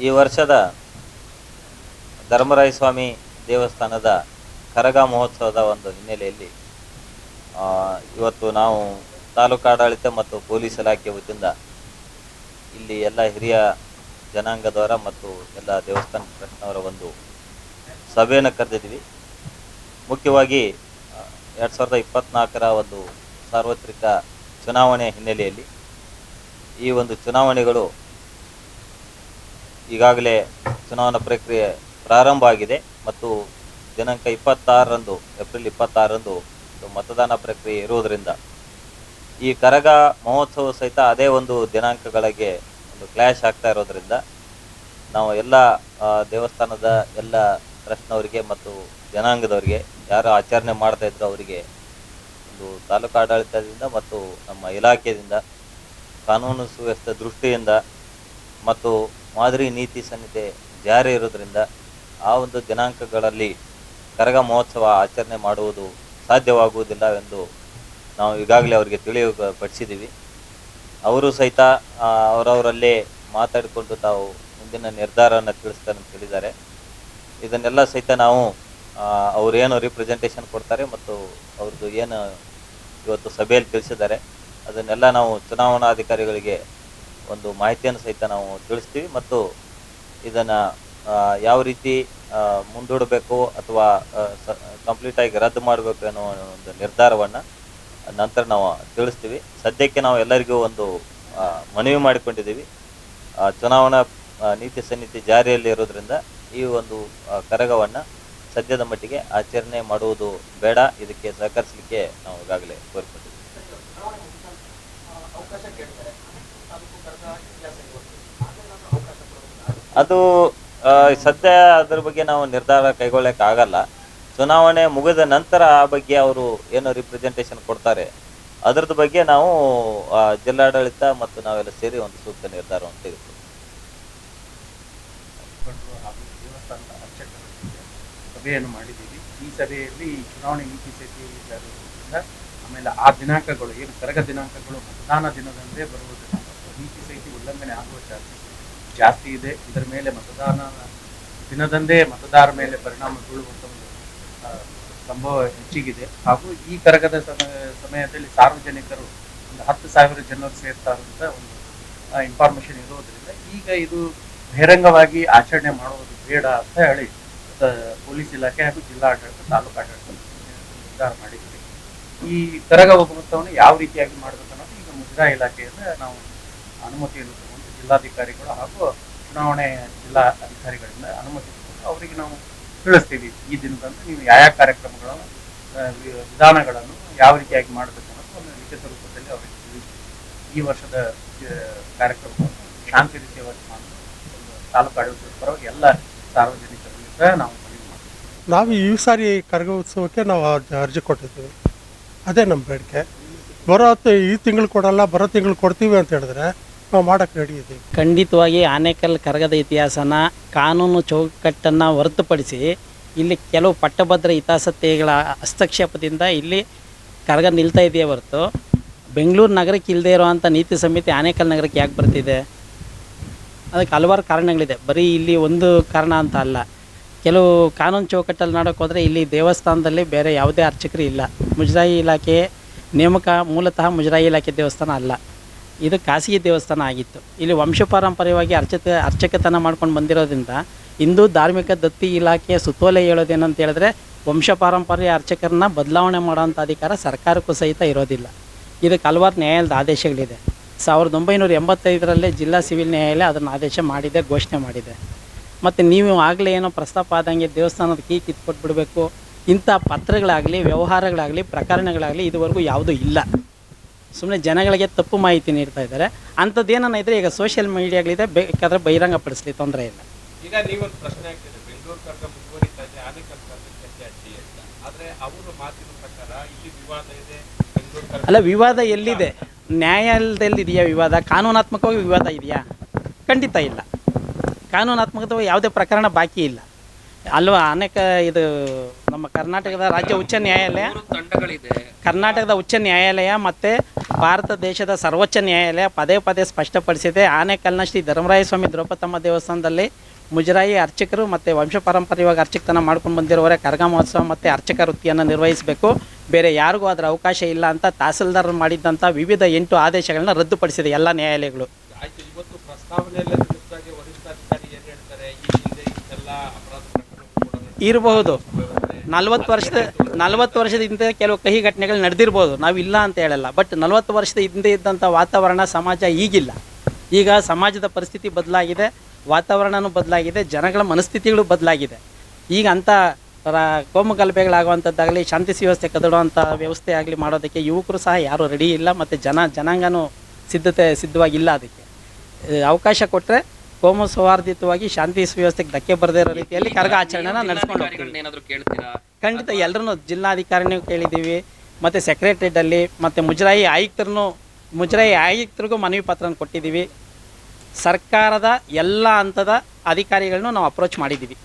ಈ ವರ್ಷದ ಧರ್ಮರಾಯ ಸ್ವಾಮಿ ದೇವಸ್ಥಾನದ ಕರಗ ಮಹೋತ್ಸವದ ಒಂದು ಹಿನ್ನೆಲೆಯಲ್ಲಿ ಇವತ್ತು ನಾವು ತಾಲೂಕಾಡಳಿತ ಮತ್ತು ಪೊಲೀಸ್ ಇಲಾಖೆ ವತಿಯಿಂದ ಇಲ್ಲಿ ಎಲ್ಲ ಹಿರಿಯ ಜನಾಂಗದವರ ಮತ್ತು ಎಲ್ಲ ದೇವಸ್ಥಾನ ಟ್ರಸ್ಟ್ನವರ ಒಂದು ಸಭೆಯನ್ನು ಕರೆದಿದ್ವಿ ಮುಖ್ಯವಾಗಿ ಎರಡು ಸಾವಿರದ ಇಪ್ಪತ್ತ್ನಾಲ್ಕರ ಒಂದು ಸಾರ್ವತ್ರಿಕ ಚುನಾವಣೆಯ ಹಿನ್ನೆಲೆಯಲ್ಲಿ ಈ ಒಂದು ಚುನಾವಣೆಗಳು ಈಗಾಗಲೇ ಚುನಾವಣಾ ಪ್ರಕ್ರಿಯೆ ಪ್ರಾರಂಭ ಆಗಿದೆ ಮತ್ತು ದಿನಾಂಕ ಇಪ್ಪತ್ತಾರರಂದು, ಏಪ್ರಿಲ್ ಇಪ್ಪತ್ತಾರರಂದು ಮತದಾನ ಪ್ರಕ್ರಿಯೆ ಇರುವುದರಿಂದ ಈ ಕರಗ ಮಹೋತ್ಸವ ಸಹಿತ ಅದೇ ಒಂದು ದಿನಾಂಕಗಳಿಗೆ ಒಂದು ಕ್ಲ್ಯಾಶ್ ಆಗ್ತಾ ಇರೋದರಿಂದ ನಾವು ಎಲ್ಲ ದೇವಸ್ಥಾನದ ಎಲ್ಲ ಟ್ರಸ್ಟ್ನವರಿಗೆ ಮತ್ತು ಜನಾಂಗದವರಿಗೆ, ಯಾರು ಆಚರಣೆ ಮಾಡ್ತಾ ಇದ್ರು ಅವರಿಗೆ ಒಂದು ತಾಲೂಕು ಆಡಳಿತದಿಂದ ಮತ್ತು ನಮ್ಮ ಇಲಾಖೆಯಿಂದ ಕಾನೂನು ಸುವ್ಯವಸ್ಥೆ ದೃಷ್ಟಿಯಿಂದ ಮತ್ತು ಮಾದರಿ ನೀತಿ ಸಂಹಿತೆ ಜಾರಿ ಇರೋದ್ರಿಂದ ಆ ಒಂದು ದಿನಾಂಕಗಳಲ್ಲಿ ಕರಗ ಮಹೋತ್ಸವ ಆಚರಣೆ ಮಾಡುವುದು ಸಾಧ್ಯವಾಗುವುದಿಲ್ಲ ಎಂದು ನಾವು ಈಗಾಗಲೇ ಅವರಿಗೆ ತಿಳಿಯಪಡಿಸಿದ್ದೀವಿ. ಅವರು ಸಹಿತ ಅವರವರಲ್ಲೇ ಮಾತಾಡಿಕೊಂಡು ತಾವು ಮುಂದಿನ ನಿರ್ಧಾರವನ್ನು ತಿಳಿಸ್ತಾರೆ ಅಂತ ಹೇಳಿದ್ದಾರೆ. ಇದನ್ನೆಲ್ಲ ಸಹಿತ ನಾವು ಅವರೇನು ರಿಪ್ರೆಸೆಂಟೇಷನ್ ಕೊಡ್ತಾರೆ ಮತ್ತು ಅವ್ರದ್ದು ಏನು ಇವತ್ತು ಸಭೆಯಲ್ಲಿ ತಿಳಿಸಿದ್ದಾರೆ. ಅದನ್ನೆಲ್ಲ ನಾವು ಚುನಾವಣಾಧಿಕಾರಿಗಳಿಗೆ ಒಂದು ಮಾಹಿತಿಯನ್ನು ಸಹಿತ ನಾವು ತಿಳಿಸ್ತೀವಿ ಮತ್ತು ಇದನ್ನು ಯಾವ ರೀತಿ ಮುಂದೂಡಬೇಕು ಅಥವಾ ಕಂಪ್ಲೀಟಾಗಿ ರದ್ದು ಮಾಡಬೇಕು ಅನ್ನೋ ಒಂದು ನಿರ್ಧಾರವನ್ನು ನಂತರ ನಾವು ತಿಳಿಸ್ತೀವಿ. ಸದ್ಯಕ್ಕೆ ನಾವು ಎಲ್ಲರಿಗೂ ಒಂದು ಮನವಿ ಮಾಡಿಕೊಂಡಿದ್ದೀವಿ. ಚುನಾವಣಾ ನೀತಿ ಸಂಹಿತೆ ಜಾರಿಯಲ್ಲಿ ಇರೋದ್ರಿಂದ ಈ ಒಂದು ಕರಗವನ್ನು ಸದ್ಯದ ಮಟ್ಟಿಗೆ ಆಚರಣೆ ಮಾಡುವುದು ಬೇಡ. ಇದಕ್ಕೆ ಸಹಕರಿಸಲಿಕ್ಕೆ ನಾವು ಈಗಾಗಲೇ ಕೋರಿಕೊಂಡಿದ್ದೀವಿ. ಅದು ಸದ್ಯ ಅದ್ರ ಬಗ್ಗೆ ನಾವು ನಿರ್ಧಾರ ಕೈಗೊಳ್ಳಕ್ಕೆ ಆಗಲ್ಲ. ಚುನಾವಣೆ ಮುಗಿದ ನಂತರ ಆ ಬಗ್ಗೆ ಅವರು ಏನು ರಿಪ್ರೆಸೆಂಟೇಷನ್ ಕೊಡ್ತಾರೆ. ಅದ್ರದ್ದು ಬಗ್ಗೆ ನಾವು ಜಿಲ್ಲಾಡಳಿತ ಮತ್ತು ನಾವೆಲ್ಲ ಸೇರಿ ಒಂದು ಸೂಕ್ತ ನಿರ್ಧಾರವನ್ನು ಜೊತೆ ಸಭೆಯನ್ನು ಈ ಸಭೆಯಲ್ಲಿ ಚುನಾವಣೆ ಆಮೇಲೆ ಆ ದಿನಾಂಕಗಳು, ಏನು ಕರಗ ದಿನಾಂಕಗಳು, ಮತದಾನ ದಿನದಂದೇ ಮತ್ತು ನೀತಿ ಸಂಹಿತೆ ಉಲ್ಲಂಘನೆ ಆಗುವ ಚಾನ್ಸಸ್ ಜಾಸ್ತಿ ಇದೆ. ಇದರ ಮೇಲೆ ಮತದಾನ ದಿನದಂದೇ ಮತದಾರ ಮೇಲೆ ಪರಿಣಾಮ ಬೀಳುವಂಥ ಒಂದು ಸಂಭವ ಹೆಚ್ಚಿಗಿದೆ. ಹಾಗೂ ಈ ಕರಗದ ಸಮಯ ಸಮಯದಲ್ಲಿ ಸಾರ್ವಜನಿಕರು ಒಂದು ಹತ್ತು ಸಾವಿರ ಜನರು ಸೇರ್ತಾರಂತ ಒಂದು ಇನ್ಫಾರ್ಮೇಶನ್ ಇರೋದ್ರಿಂದ ಈಗ ಇದು ಬಹಿರಂಗವಾಗಿ ಆಚರಣೆ ಮಾಡುವುದು ಬೇಡ ಅಂತ ಹೇಳಿ ಪೊಲೀಸ್ ಇಲಾಖೆ ಹಾಗೂ ಜಿಲ್ಲಾಡಳಿತ ತಾಲೂಕು ಆಡಳಿತ ನಿರ್ಧಾರ ಮಾಡಿದ್ದೀವಿ ಈ ಕರಗ ಒಬ್ಬ ಯಾವ ರೀತಿಯಾಗಿ ಮಾಡಬೇಕು ಅನ್ನೋದು ಈಗ ಮುಜರಾ ಇಲಾಖೆಯಿಂದ ನಾವು ಅನುಮತಿಯನ್ನು ತಗೊಂಡು ಜಿಲ್ಲಾಧಿಕಾರಿಗಳು ಹಾಗೂ ಚುನಾವಣೆ ಜಿಲ್ಲಾ ಅಧಿಕಾರಿಗಳಿಂದ ಅನುಮತಿ ತಗೊಂಡು ಅವರಿಗೆ ನಾವು ತಿಳಿಸ್ತೀವಿ. ಈ ದಿನದಂದು ನೀವು ಯಾವ ಯಾವ ಕಾರ್ಯಕ್ರಮಗಳನ್ನು ವಿಧಾನಗಳನ್ನು ಯಾವ ರೀತಿಯಾಗಿ ಮಾಡಬೇಕು ಅನ್ನೋದು ಒಂದು ಲಿಖಿತ ರೂಪದಲ್ಲಿ ಅವರಿಗೆ ತಿಳಿಸ್ತೀವಿ. ಈ ವರ್ಷದ ಕಾರ್ಯಕ್ರಮವನ್ನು ಶಾಂತಿ ರೀತಿಯವಾಗಿ ಮಾಡಲು ಒಂದು ತಾಲೂಕು ಆಡಳಿತದ ಪರವಾಗಿ ಎಲ್ಲ ಸಾರ್ವಜನಿಕರಲ್ಲಿ ಸಹ ನಾವು ಮನವಿ ಮಾಡ್ತೀವಿ. ನಾವು ಈ ಸಾರಿ ಕರಗ ಉತ್ಸವಕ್ಕೆ ನಾವು ಅರ್ಜಿ- ಕೊಟ್ಟಿದ್ದೀವಿ. ಅದೇ ನಮ್ಮ ಬೇಡಿಕೆ. ಬರೋ ಈ ತಿಂಗಳು ಕೊಡಲ್ಲ, ಬರೋ ತಿಂಗಳು ಕೊಡ್ತೀವಿ ಅಂತ ಹೇಳಿದ್ರೆ ನಾವು ಮಾಡೋಕ್ಕೆ ರೆಡಿ ಇದ್ದೀವಿ ಖಂಡಿತವಾಗಿ ಆನೇಕಲ್ ಕರಗದ ಇತಿಹಾಸನ ಕಾನೂನು ಚೌಕಟ್ಟನ್ನು ಹೊರತುಪಡಿಸಿ ಇಲ್ಲಿ ಕೆಲವು ಪಟ್ಟಭದ್ರ ಹಿತಾಸಕ್ತಿಗಳ ಹಸ್ತಕ್ಷೇಪದಿಂದ ಇಲ್ಲಿ ಕರಗ ನಿಲ್ತಾ ಇದೆಯೇ ಹೊರತು ಬೆಂಗಳೂರು ನಗರಕ್ಕೆ ಇಲ್ಲದೆ ಇರುವಂಥ ನೀತಿ ಸಮಿತಿ ಆನೇಕಲ್ ನಗರಕ್ಕೆ ಯಾಕೆ ಬರ್ತಿದೆ? ಅದಕ್ಕೆ ಹಲವಾರು ಕಾರಣಗಳಿದೆ. ಬರೀ ಇಲ್ಲಿ ಒಂದು ಕಾರಣ ಅಂತ ಅಲ್ಲ. ಕೆಲವು ಕಾನೂನು ಚೌಕಟ್ಟಲ್ಲಿ ನೋಡೋಕೆ ಹೋದರೆ ಇಲ್ಲಿ ದೇವಸ್ಥಾನದಲ್ಲಿ ಬೇರೆ ಯಾವುದೇ ಅರ್ಚಕರು ಇಲ್ಲ. ಮುಜರಾಯಿ ಇಲಾಖೆ ನೇಮಕ ಮೂಲತಃ ಮುಜರಾಯಿ ಇಲಾಖೆ ದೇವಸ್ಥಾನ ಅಲ್ಲ. ಇದು ಖಾಸಗಿ ದೇವಸ್ಥಾನ ಆಗಿತ್ತು. ಇಲ್ಲಿ ವಂಶಪಾರಂಪರ್ಯವಾಗಿ ಅರ್ಚಕ, ಅರ್ಚಕತನ ಮಾಡ್ಕೊಂಡು ಬಂದಿರೋದ್ರಿಂದ ಹಿಂದೂ ಧಾರ್ಮಿಕ ದತ್ತಿ ಇಲಾಖೆಯ ಸುತ್ತೋಲೆ ಹೇಳೋದೇನಂತ ಹೇಳಿದ್ರೆ ವಂಶಪಾರಂಪರ್ಯ ಅರ್ಚಕರನ್ನ ಬದಲಾವಣೆ ಮಾಡುವಂಥ ಅಧಿಕಾರ ಸರ್ಕಾರಕ್ಕೂ ಸಹಿತ ಇರೋದಿಲ್ಲ. ಇದಕ್ಕೆ ಹಲವಾರು ನ್ಯಾಯಾಲಯದ ಆದೇಶಗಳಿದೆ. ಸಾವಿರದ ಒಂಬೈನೂರ ಎಂಬತ್ತೈದರಲ್ಲೇ ಜಿಲ್ಲಾ ಸಿವಿಲ್ ನ್ಯಾಯಾಲಯ ಅದನ್ನು ಆದೇಶ ಮಾಡಿದೆ, ಘೋಷಣೆ ಮಾಡಿದೆ. ಮತ್ತು ನೀವು ಆಗಲೇ ಏನೋ ಪ್ರಸ್ತಾಪ ಆದಂಗೆ ದೇವಸ್ಥಾನದ ಕೀ ಕಿತ್ಕೊಟ್ಬಿಡಬೇಕು. ಇಂಥ ಪತ್ರಗಳಾಗಲಿ, ವ್ಯವಹಾರಗಳಾಗಲಿ, ಪ್ರಕರಣಗಳಾಗಲಿ ಇದುವರೆಗೂ ಯಾವುದೂ ಇಲ್ಲ. ಸುಮ್ಮನೆ ಜನಗಳಿಗೆ ತಪ್ಪು ಮಾಹಿತಿ ನೀಡ್ತಾ ಇದ್ದಾರೆ. ಅಂಥದ್ದೇನ ಇದ್ರೆ ಈಗ ಸೋಷಿಯಲ್ ಮೀಡಿಯಾಗಳಿದೆ ಬೇಕಾದ್ರೆ ಬಹಿರಂಗಪಡಿಸ್ಲಿ ತೊಂದರೆ ಇಲ್ಲ. ಈಗ ನೀವೊಂದು ಪ್ರಶ್ನೆ ಆಗ್ತಿದೆ ಬೆಂಗಳೂರು ಕರ್ಕ ಮುಂದುವರಿತಾ ಇದೆ ಆನೇಕಲ್ ಕರ್ಕಕ್ಕೆ ಅಡ್ಡಿ ಅಂತ. ಆದ್ರೆ ಅವರು ಮಾತಿನ ಪ್ರಕಾರ ಇಲ್ಲಿ ವಿವಾದ ಇದೆ ಬೆಂಗಳೂರು ಅಲ್ಲ ವಿವಾದ ಎಲ್ಲಿದೆ? ನ್ಯಾಯಾಲಯದಲ್ಲಿ ಇದೆಯಾ ವಿವಾದ? ಕಾನೂನಾತ್ಮಕವಾಗಿ ವಿವಾದ ಇದೆಯಾ? ಖಂಡಿತ ಇಲ್ಲ. ಕಾನೂನಾತ್ಮಕವಾಗಿ ಯಾವುದೇ ಪ್ರಕರಣ ಬಾಕಿ ಇಲ್ಲ. ಅಲ್ವಾ ಅನೇಕ ಇದು ನಮ್ಮ ಕರ್ನಾಟಕದ ರಾಜ್ಯ ಉಚ್ಚ ನ್ಯಾಯಾಲಯ ಕರ್ನಾಟಕದ ಉಚ್ಚ ನ್ಯಾಯಾಲಯ ಮತ್ತು ಭಾರತ ದೇಶದ ಸರ್ವೋಚ್ಚ ನ್ಯಾಯಾಲಯ ಪದೇ ಪದೇ ಸ್ಪಷ್ಟಪಡಿಸಿದೆ. ಆನೆಕಲ್ನ ಶ್ರೀ ಧರ್ಮರಾಯ ಸ್ವಾಮಿ ದ್ರೌಪದಮ್ಮ ದೇವಸ್ಥಾನದಲ್ಲಿ ಮುಜರಾಯಿ ಅರ್ಚಕರು ಮತ್ತು ವಂಶ ಪಾರಂಪರ್ಯವಾಗಿ ಅರ್ಚಕತನ ಮಾಡ್ಕೊಂಡು ಬಂದಿರೋರೆ. ಕರ್ಗ ಮಹೋತ್ಸವ ಮತ್ತು ಅರ್ಚಕ ವೃತ್ತಿಯನ್ನು ನಿರ್ವಹಿಸಬೇಕು. ಬೇರೆ ಯಾರಿಗೂ ಅದರ ಅವಕಾಶ ಇಲ್ಲ ಅಂತ ತಹಸೀಲ್ದಾರ್ ಮಾಡಿದ್ದಂಥ ವಿವಿಧ ಎಂಟು ಆದೇಶಗಳನ್ನ ರದ್ದುಪಡಿಸಿದೆ ಎಲ್ಲ ನ್ಯಾಯಾಲಯಗಳು. ಇರಬಹುದು. ನಲ್ವತ್ತು ವರ್ಷದ ನಲ್ವತ್ತು ವರ್ಷದ ಹಿಂದೆ ಕೆಲವು ಕಹಿ ಘಟನೆಗಳು ನಡೆದಿರ್ಬೋದು. ನಾವು ಇಲ್ಲ ಅಂತ ಹೇಳಲ್ಲ. ಬಟ್ ನಲ್ವತ್ತು ವರ್ಷದ ಹಿಂದೆ ಇದ್ದಂಥ ವಾತಾವರಣ ಸಮಾಜ ಈಗಿಲ್ಲ. ಈಗ ಸಮಾಜದ ಪರಿಸ್ಥಿತಿ ಬದಲಾಗಿದೆ ವಾತಾವರಣವೂ ಬದಲಾಗಿದೆ, ಜನಗಳ ಮನಸ್ಥಿತಿಗಳು ಬದಲಾಗಿದೆ. ಈಗ ಅಂಥ ಕೋಮು ಗಲಭೆಗಳಾಗುವಂಥದ್ದಾಗಲಿ, ಶಾಂತಿ ಸುವ್ಯವಸ್ಥೆ ಕದಡುವಂಥ ವ್ಯವಸ್ಥೆ ಆಗಲಿ ಮಾಡೋದಕ್ಕೆ ಯುವಕರು ಸಹ ಯಾರೂ ರೆಡಿ ಇಲ್ಲ, ಮತ್ತು ಜನ ಜನಾಂಗನೂ ಸಿದ್ಧತೆ, ಸಿದ್ಧವಾಗಿಲ್ಲ ಅದಕ್ಕೆ. ಅವಕಾಶ ಕೊಟ್ಟರೆ ಕೋಮು ಸೌಹಾರ್ದಿತವಾಗಿ ಶಾಂತಿ ಸುವ್ಯವಸ್ಥೆಗೆ ಧಕ್ಕೆ ಬರದೇ ಇರೋ ರೀತಿಯಲ್ಲಿ ಕರಗ ಆಚರಣೆನ ನಡೆಸ್ಕೊಂಡು ಹೋಗ್ತೀವಿ. ಏನಾದ್ರು ಕೇಳ್ತೀರಾ? ಖಂಡಿತ ಎಲ್ಲರೂ ಜಿಲ್ಲಾಧಿಕಾರಿನೂ ಕೇಳಿದ್ದೀವಿ ಮತ್ತು ಸೆಕ್ರೆಟ್ರೇಟಲ್ಲಿ ಮತ್ತು ಮುಜರಾಯಿ ಆಯುಕ್ತರನ್ನು ಮುಜರಾಯಿ ಆಯುಕ್ತರಿಗೂ ಮನವಿ ಪತ್ರನ ಕೊಟ್ಟಿದ್ದೀವಿ. ಸರ್ಕಾರದ ಎಲ್ಲ ಹಂತದ ಅಧಿಕಾರಿಗಳನ್ನೂ ನಾವು ಅಪ್ರೋಚ್ ಮಾಡಿದ್ದೀವಿ.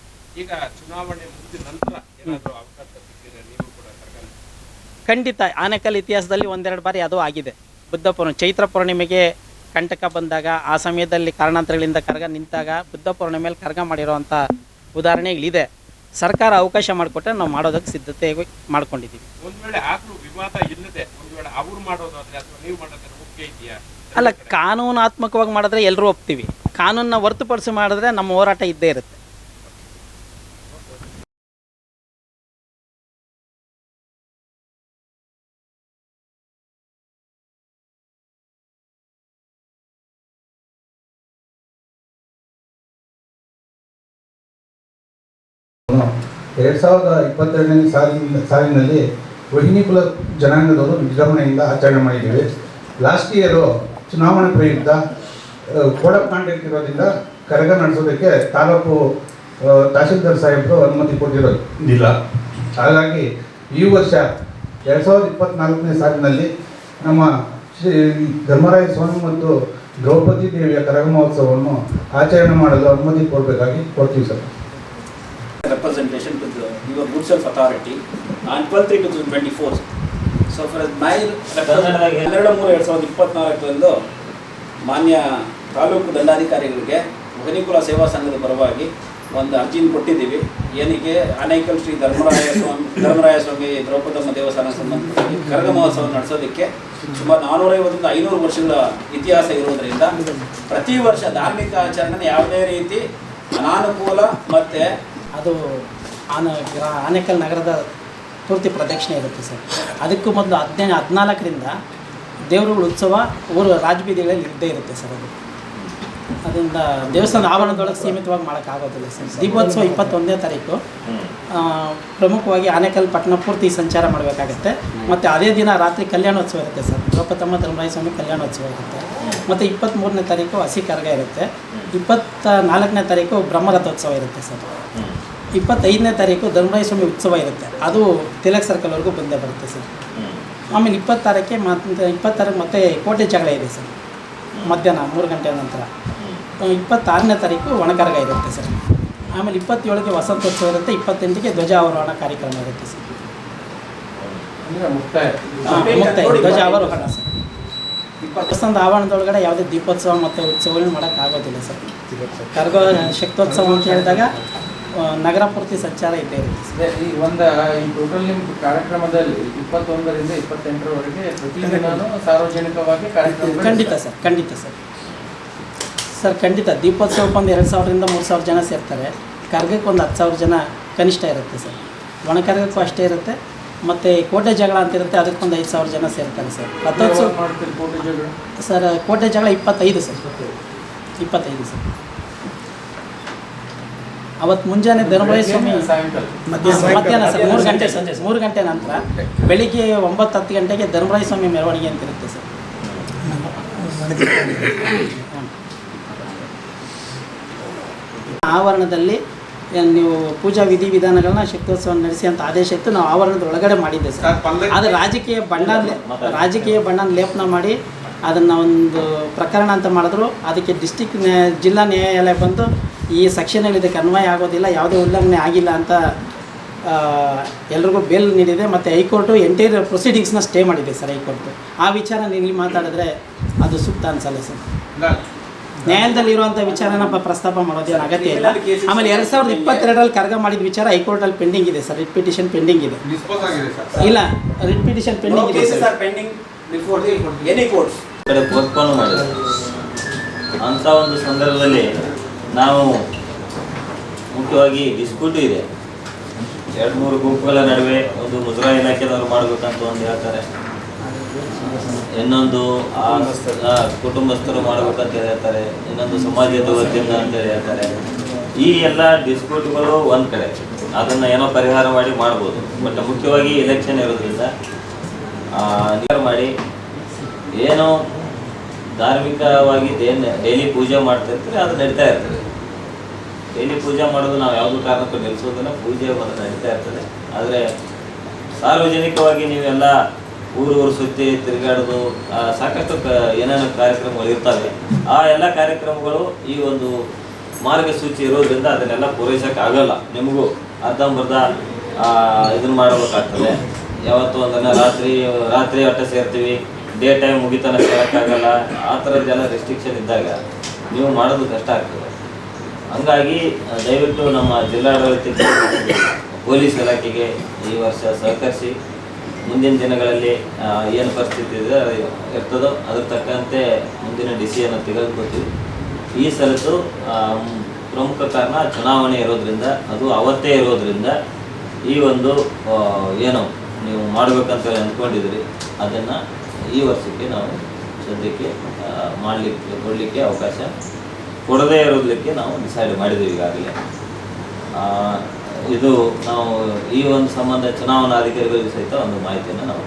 ಈಗ ಚುನಾವಣೆ ಮುಗಿದ ನಂತರ ಏನಾದರೂ ಅವಕಾಶ ಸಿಕ್ಕಿದ್ರೆ ನೀವು ಕೂಡ ಖಂಡಿತ ಆನೆಕಲ್ ಇತಿಹಾಸದಲ್ಲಿ ಒಂದೆರಡು ಬಾರಿ ಅದು ಆಗಿದೆ. ಬುದ್ಧ ಪೂರ್ಣಿಮೆ ಚೈತ್ರ ಪೂರ್ಣಿಮೆಗೆ ಕಂಟಕ ಬಂದಾಗ ಆ ಸಮಯದಲ್ಲಿ ಕಾರಣಾಂತರಗಳಿಂದ ಕರಗ ನಿಂತಾಗ ಬುದ್ಧ ಪೂರ್ಣಿಮೆಯಲ್ಲಿ ಕರಗ ಮಾಡಿರೋವಂಥ ಉದಾಹರಣೆಗಳಿದೆ. ಸರ್ಕಾರ ಅವಕಾಶ ಮಾಡಿಕೊಟ್ರೆ ನಾವು ಮಾಡೋದಕ್ಕೆ ಸಿದ್ಧತೆ ಮಾಡ್ಕೊಂಡಿದ್ದೀವಿ. ಅಲ್ಲ ಕಾನೂನಾತ್ಮಕವಾಗಿ ಮಾಡಿದ್ರೆ ಎಲ್ಲರೂ ಒಪ್ತೀವಿ. ಕಾನೂನನ್ನ ಹೊರತುಪಡಿಸಿ ಮಾಡಿದ್ರೆ ನಮ್ಮ ಹೋರಾಟ ಇದ್ದೇ ಇರುತ್ತೆ. ಎರಡು ಸಾವಿರದ ಇಪ್ಪತ್ತೆರಡನೇ ಸಾಲಿನ ಸಾಲಿನಲ್ಲಿ ರೋಹಿಣಿ ಕುಲ ಜನಾಂಗದವರು ವಿಜೃಂಭಣೆಯಿಂದ ಆಚರಣೆ ಮಾಡಿದ್ದೇವೆ. ಲಾಸ್ಟ್ ಇಯರು ಚುನಾವಣೆ ಪ್ರಯುಕ್ತ ಕೋಡ್ ಆಫ್ ಕಾಂಡಕ್ಟ್ ಇರೋದ್ರಿಂದ ಕರಗ ನಡೆಸೋದಕ್ಕೆ ತಾಲೂಕು ತಹಸೀಲ್ದಾರ್ ತಹಶೀಲ್ದಾರ್ ಸಾಹೇಬರು ಅನುಮತಿ ಕೊಟ್ಟಿರೋದಿಲ್ಲ ಹಾಗಾಗಿ ಈ ವರ್ಷ ಎರಡು ಸಾವಿರದ ಇಪ್ಪತ್ನಾಲ್ಕನೇ ಸಾಲಿನಲ್ಲಿ ನಮ್ಮ ಶ್ರೀ ಧರ್ಮರಾಯ ಸ್ವಾಮಿ ಮತ್ತು ದ್ರೌಪದಿ ದೇವಿಯ ಕರಗ ಮಹೋತ್ಸವವನ್ನು ಆಚರಣೆ ಮಾಡಲು ಅನುಮತಿ ಕೊಡಬೇಕಾಗಿ ಕೊಡ್ತೀವಿ sir. Good self authority on 12 3 2024 so, for my ಕನ್ನಡದಾಗೆ ಹನ್ನೆರಡು ಮೂರು ಎರಡು ಸಾವಿರದ ಇಪ್ಪತ್ನಾಲ್ಕರಂದು ಮಾನ್ಯ ತಾಲೂಕು ದಂಡಾಧಿಕಾರಿಗಳಿಗೆ ವನಿಕುಲ ಸೇವಾ ಸಂಘದ ಪರವಾಗಿ ಒಂದು ಅರ್ಜಿನ ಕೊಟ್ಟಿದ್ದೀವಿ. ಏನಕ್ಕೆ? ಅನೇಕಲ್ ಶ್ರೀ ಧರ್ಮರಾಯ ಸ್ವಾಮಿ ಧರ್ಮರಾಯ ಸ್ವಾಮಿ ದ್ರೌಪದಮ್ಮ ದೇವಸ್ಥಾನ ಸಂಬಂಧಪಟ್ಟ ಕರಗ ಮಹೋತ್ಸವ ನಡೆಸೋದಕ್ಕೆ ಸುಮಾರು ನಾನ್ನೂರೈವತ್ತರಿಂದ ಐನೂರು ವರ್ಷಗಳ ಇತಿಹಾಸ ಇರುವುದರಿಂದ ಪ್ರತಿ ವರ್ಷ ಧಾರ್ಮಿಕ ಆಚರಣೆ ಯಾವುದೇ ರೀತಿ ಅನಾನುಕೂಲ ಮತ್ತು ಅದು ಆನ ಆನೆಕಲ್ ನಗರದ ಪೂರ್ತಿ ಪ್ರದಕ್ಷಿಣೆ ಇರುತ್ತೆ ಸರ್. ಅದಕ್ಕೂ ಮೊದಲು ಹದಿನೈದು, ಹದಿನಾಲ್ಕರಿಂದ ದೇವರುಗಳ ಉತ್ಸವ ಊರು ರಾಜಬೀದಿಗಳಲ್ಲಿ ಇದ್ದೇ ಇರುತ್ತೆ ಸರ್ ಅದು. ಅದರಿಂದ ದೇವಸ್ಥಾನ ಆವರಣದೊಳಗೆ ಸೀಮಿತವಾಗಿ ಮಾಡೋಕ್ಕಾಗೋದಿಲ್ಲ ಸರ್. ದೀಪೋತ್ಸವ ಇಪ್ಪತ್ತೊಂದನೇ ತಾರೀಕು. ಪ್ರಮುಖವಾಗಿ ಆನೇಕಲ್ ಪಟ್ಟಣ ಪೂರ್ತಿ ಸಂಚಾರ ಮಾಡಬೇಕಾಗುತ್ತೆ. ಮತ್ತು ಅದೇ ದಿನ ರಾತ್ರಿ ಕಲ್ಯಾಣೋತ್ಸವ ಇರುತ್ತೆ ಸರ್. ದ್ರೌಪದಮ್ಮ ಧರ್ಮರಾಯ ಸ್ವಾಮಿ ಕಲ್ಯಾಣೋತ್ಸವ ಇರುತ್ತೆ. ಮತ್ತು ಇಪ್ಪತ್ತ್ಮೂರನೇ ತಾರೀಕು ಹಸಿ ಕರಗ ಇರುತ್ತೆ. ಇಪ್ಪತ್ತ ನಾಲ್ಕನೇ ತಾರೀಕು ಬ್ರಹ್ಮರಥೋತ್ಸವ ಇರುತ್ತೆ ಸರ್. ಇಪ್ಪತ್ತೈದನೇ ತಾರೀಕು ಧರ್ಮರಾಯ ಸ್ವಾಮಿ ಉತ್ಸವ ಇರುತ್ತೆ. ಅದು ತಿಲಕ್ ಸರ್ಕಲ್ವರೆಗೂ ಬಂದೇ ಬರುತ್ತೆ ಸರ್. ಆಮೇಲೆ ಇಪ್ಪತ್ತಾರಕ್ಕೆ ಮತ್ತೆ ಇಪ್ಪತ್ತಾರಕ್ಕೆ ಮತ್ತೆ ಕೋಟೆ ಜಗಳ ಇದೆ ಸರ್. ಮಧ್ಯಾಹ್ನ ಮೂರು ಗಂಟೆ ನಂತರ. ಇಪ್ಪತ್ತಾರನೇ ತಾರೀಕು ಒಣಕರಗ ಇರುತ್ತೆ ಸರ್. ಆಮೇಲೆ ಇಪ್ಪತ್ತೇಳಕ್ಕೆ ವಸಂತೋತ್ಸವ ಇರುತ್ತೆ ಇಪ್ಪತ್ತೆಂಟಕ್ಕೆ ಧ್ವಜಾವರೋಹಣ ಕಾರ್ಯಕ್ರಮ ಇರುತ್ತೆ ಸರ್. ಧ್ವಜ ಧ್ವಜಾವರೋಹಣ ಸರ್. ದೇವಸ್ಥಾನದ ಆವರಣದೊಳಗಡೆ ಯಾವುದೇ ದೀಪೋತ್ಸವ ಮತ್ತು ಉತ್ಸವಗಳನ್ನ ಮಾಡೋಕ್ಕಾಗೋದಿಲ್ಲ ಸರ್. ಕರ್ಗೋ ಶಕ್ತೋತ್ಸವ ಅಂತ ಹೇಳಿದಾಗ ನಗರ ಪೂರ್ತಿ ಸಂಚಾರ ಇದ್ದೇ ಇರುತ್ತೆ. ಈ ಒಂದು ಈ ಟೋಟಲ್ ನಿಮ್ಮ ಕಾರ್ಯಕ್ರಮದಲ್ಲಿ ಇಪ್ಪತ್ತೊಂದರಿಂದ ಇಪ್ಪತ್ತೆಂಟರವರೆಗೆ ಪ್ರತಿದಿನಾನು ಸಾರ್ವಜನಿಕವಾಗಿ ಕಾರ್ಯಕ್ರಮ ಖಂಡಿತ ಸರ್ ಖಂಡಿತ ಸರ್. ಸರ್ ಖಂಡಿತ ದೀಪೋತ್ಸವ ಒಂದು ಎರಡು ಸಾವಿರದಿಂದ ಮೂರು ಸಾವಿರ ಜನ ಸೇರ್ತಾರೆ. ಕರ್ಗಕ್ಕೆ ಒಂದು ಹತ್ತು ಸಾವಿರ ಜನ ಕನಿಷ್ಠ ಇರುತ್ತೆ ಸರ್. ಒಣಕರ್ಗಕ್ಕೂ ಅಷ್ಟೇ ಇರುತ್ತೆ. ಮತ್ತು ಕೋಟೆ ಜಗಳ ಅಂತ ಇರುತ್ತೆ ಅದಕ್ಕೊಂದು ಐದು ಸಾವಿರ ಜನ ಸೇರ್ತಾರೆ ಸರ್. ರಥೋತ್ಸವ ಮಾಡ್ತೀರಿ ಕೋಟಿ ಜಗಳ? ಸರ್ ಕೋಟೆ ಜಗಳ ಇಪ್ಪತ್ತೈದು ಸರ್. ಇಪ್ಪತ್ತೈದು ಸರ್. ಅವತ್ತು ಮುಂಜಾನೆ ಧರ್ಮರಾಯ ಸ್ವಾಮಿ ಮಧ್ಯಾಹ್ನ ಸರ್ ಮೂರು ಗಂಟೆ ಸಂಜೆ ಮೂರು ಗಂಟೆ ನಂತರ ಬೆಳಿಗ್ಗೆ ಒಂಬತ್ತು ಹತ್ತು ಗಂಟೆಗೆ ಧರ್ಮರಾಯ ಸ್ವಾಮಿ ಮೆರವಣಿಗೆ ಅಂತ ಇರುತ್ತೆ ಸರ್. ಆವರಣದಲ್ಲಿ ಏನ್ ನೀವು ಪೂಜಾ ವಿಧಿವಿಧಾನಗಳನ್ನ ಶಕ್ತೋತ್ಸವ ನಡೆಸಿ ಅಂತ ಆದೇಶ ಇತ್ತು ನಾವು ಆವರಣದ ಒಳಗಡೆ ಮಾಡಿದ್ದೆ ಸರ್. ಆದರೆ ರಾಜಕೀಯ ಬಣ್ಣ ರಾಜಕೀಯ ಬಣ್ಣ ಲೇಪನ ಮಾಡಿ ಅದನ್ನು ಒಂದು ಪ್ರಕರಣ ಅಂತ ಮಾಡಿದ್ರು. ಅದಕ್ಕೆ ಡಿಸ್ಟಿಕ್ ನ್ಯಾಯ ಜಿಲ್ಲಾ ನ್ಯಾಯಾಲಯ ಬಂದು ಈ ಸೆಕ್ಷನಲ್ಲಿ ಇದಕ್ಕೆ ಅನ್ವಯ ಆಗೋದಿಲ್ಲ ಯಾವುದೇ ಉಲ್ಲಂಘನೆ ಆಗಿಲ್ಲ ಅಂತ ಎಲ್ರಿಗೂ ಬೇಲ್ ನೀಡಿದೆ. ಮತ್ತು ಹೈಕೋರ್ಟು ಎಂಟೈರ್ ಪ್ರೊಸೀಡಿಂಗ್ಸ್ನ ಸ್ಟೇ ಮಾಡಿದೆ ಸರ್ ಹೈಕೋರ್ಟು. ಆ ವಿಚಾರ ಇಲ್ಲಿ ಮಾತಾಡಿದ್ರೆ ಅದು ಸೂಕ್ತ ಅನ್ಸಲ್ಲ ಸರ್. ನ್ಯಾಯಾಲಯದಲ್ಲಿರುವಂಥ ವಿಚಾರನ ಪ- ಪ್ರಸ್ತಾಪ ಮಾಡೋದೇನು ಅಗತ್ಯ ಇಲ್ಲ. ಆಮೇಲೆ ಎರಡು ಸಾವಿರದ ಇಪ್ಪತ್ತೆರಡರಲ್ಲಿ ಕರ್ಗ ಮಾಡಿದ ವಿಚಾರ ಹೈಕೋರ್ಟಲ್ಲಿ ಪೆಂಡಿಂಗ್ ಇದೆ ಸರ್ ರಿಟ್ ಪಿಟಿಷನ್ ಪೆಂಡಿಂಗ್ ಇದೆ. ಇಲ್ಲ ರಿಟ್ ಪಿಟಿಷನ್ ಪೆಂಡಿಂಗ್ ಇದೆ ಸರ್. ಪೆಂಡಿಂಗ್ ಪೋಸ್ಟ್ಪೋನ್ ಅಂಥ ಒಂದು ಸಂದರ್ಭದಲ್ಲಿ ನಾವು ಮುಖ್ಯವಾಗಿ ಡಿಸ್ಪ್ಯೂಟ್ ಇದೆ. ಎರಡು ಮೂರು ಗುಂಪುಗಳ ನಡುವೆ ಒಂದು ಮುಜರಾ ಇಲಾಖೆದವರು ಮಾಡಬೇಕಂತ ಒಂದು ಹೇಳ್ತಾರೆ. ಇನ್ನೊಂದು ಆ ಕುಟುಂಬಸ್ಥರು ಮಾಡಬೇಕಂತ ಹೇಳ್ತಾರೆ. ಇನ್ನೊಂದು ಸಮಾಜದ ವತಿಯಿಂದ ಅಂತ ಹೇಳ್ತಾರೆ. ಈ ಎಲ್ಲ ಡಿಸ್ಪ್ಯೂಟ್ಗಳು ಒಂದು ಕಡೆ. ಅದನ್ನು ಏನೋ ಪರಿಹಾರ ಮಾಡಿ ಮಾಡ್ಬೋದು. ಬಟ್ ಮುಖ್ಯವಾಗಿ ಎಲೆಕ್ಷನ್ ಇರೋದ್ರಿಂದ ಮಾಡಿ. ಏನೋ ಧಾರ್ಮಿಕವಾಗಿ ಡೈಲಿ ಪೂಜೆ ಮಾಡ್ತಿರ್ತೀರಿ ಅದು ನಡೀತಾ ಇರ್ತದೆ. ಡೈಲಿ ಪೂಜೆ ಮಾಡೋದು ನಾವು ಯಾವುದು ಕಾರಣಕ್ಕೂ ನಿಲ್ಲಿಸೋದನ್ನ ಪೂಜೆ ಒಂದು ನಡೀತಾ ಇರ್ತದೆ. ಆದರೆ ಸಾರ್ವಜನಿಕವಾಗಿ ನೀವೆಲ್ಲ ಊರು ಊರು ಸುತ್ತಿ ತಿರುಗಾಡೋದು ಸಾಕಷ್ಟು ಏನೇನೋ ಕಾರ್ಯಕ್ರಮಗಳು ಇರ್ತವೆ. ಆ ಎಲ್ಲ ಕಾರ್ಯಕ್ರಮಗಳು ಈ ಒಂದು ಮಾರ್ಗಸೂಚಿ ಇರೋದ್ರಿಂದ ಅದನ್ನೆಲ್ಲ ಪೂರೈಸಕ್ಕೆ ಆಗಲ್ಲ. ನಿಮಗೂ ಅರ್ಧಂಬರ್ಧ ಇದನ್ನು ಮಾಡಬೇಕಾಗ್ತದೆ. ಯಾವತ್ತೂ ಒಂದನ್ನು ರಾತ್ರಿ ರಾತ್ರಿ ಅಟ್ಟ ಸೇರ್ತೀವಿ. ಡೇ ಟೈಮ್ ಮುಗಿತನ ಸೇರೋಕ್ಕಾಗಲ್ಲ ಆ ಥರದ್ದೆಲ್ಲ ರೆಸ್ಟ್ರಿಕ್ಷನ್ ಇದ್ದಾಗ ನೀವು ಮಾಡೋದು ಕಷ್ಟ ಆಗ್ತದೆ. ಹಂಗಾಗಿ ದಯವಿಟ್ಟು ನಮ್ಮ ಜಿಲ್ಲಾಡಳಿತಕ್ಕೆ, ಪೊಲೀಸ್ ಇಲಾಖೆಗೆ ಈ ವರ್ಷ ಸಹಕರಿಸಿ, ಮುಂದಿನ ದಿನಗಳಲ್ಲಿ ಏನು ಪರಿಸ್ಥಿತಿ ಇದೆ ಇರ್ತದೋ, ಅದ್ರ ತಕ್ಕಂತೆ ಮುಂದಿನ ಡಿಸಿಯನ್ನು ತೆಗೆದುಕೊಳ್ತೀವಿ ಈ ಸಲದ್ದು ಪ್ರಮುಖ ಕಾರಣ ಚುನಾವಣೆ ಇರೋದ್ರಿಂದ, ಅದು ಅವತ್ತೇ ಇರೋದ್ರಿಂದ ಈ ಒಂದು ಏನು ನೀವು ಮಾಡಬೇಕಂತ ಅಂದ್ಕೊಂಡಿದ್ರಿ ಅದನ್ನು ಈ ವರ್ಷಕ್ಕೆ ನಾವು ಸದ್ಯಕ್ಕೆ ಮಾಡಲಿಕ್ಕೆ, ಕೊಡಲಿಕ್ಕೆ ಅವಕಾಶ ಕೊಡದೇ ಇರೋದಕ್ಕೆ ನಾವು ಡಿಸೈಡ್ ಮಾಡಿದ್ದೀವಿ ಈಗಾಗಲೇ. ಇದು ನಾವು ಈ ಒಂದು ಸಂಬಂಧ ಚುನಾವಣಾ ಚುನಾವಣಾಧಿಕಾರಿಗಳಿಗೆ ಸಹಿತ ಒಂದು ಮಾಹಿತಿಯನ್ನು ನಾವು